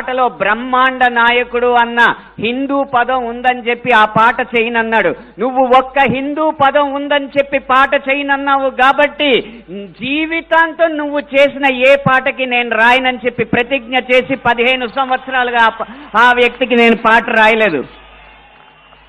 పాటలో బ్రహ్మాండ నాయకుడు అన్న హిందూ పదం ఉందని చెప్పి ఆ పాట చేయనన్నాడు. నువ్వు ఒక్క హిందూ పదం ఉందని చెప్పి పాట చేయనన్నావు కాబట్టి జీవితాంతం నువ్వు చేసిన ఏ పాటకి నేను రాయనని చెప్పి ప్రతిజ్ఞ చేసి పదిహేను సంవత్సరాలుగా ఆ వ్యక్తికి నేను పాట రాయలేదు.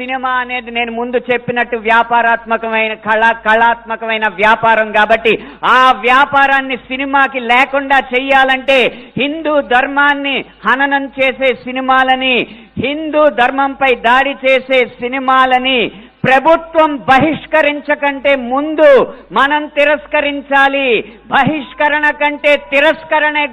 సినిమా అనేది నేను ముందు చెప్పినట్టు వ్యాపారాత్మకమైన కళ కళాత్మకమైన వ్యాపారం కాబట్టి ఆ వ్యాపారాన్ని సినిమాకి లేకుండా చెయ్యాలంటే హిందూ ధర్మాన్ని హననం చేసే సినిమాలని హిందూ ధర్మంపై దాడి చేసే సినిమాలని ప్రభుత్వం బహిష్కరించకంటే ముందు మనం తిరస్కరించాలి. బహిష్కరణ కంటే తిరస్కరణే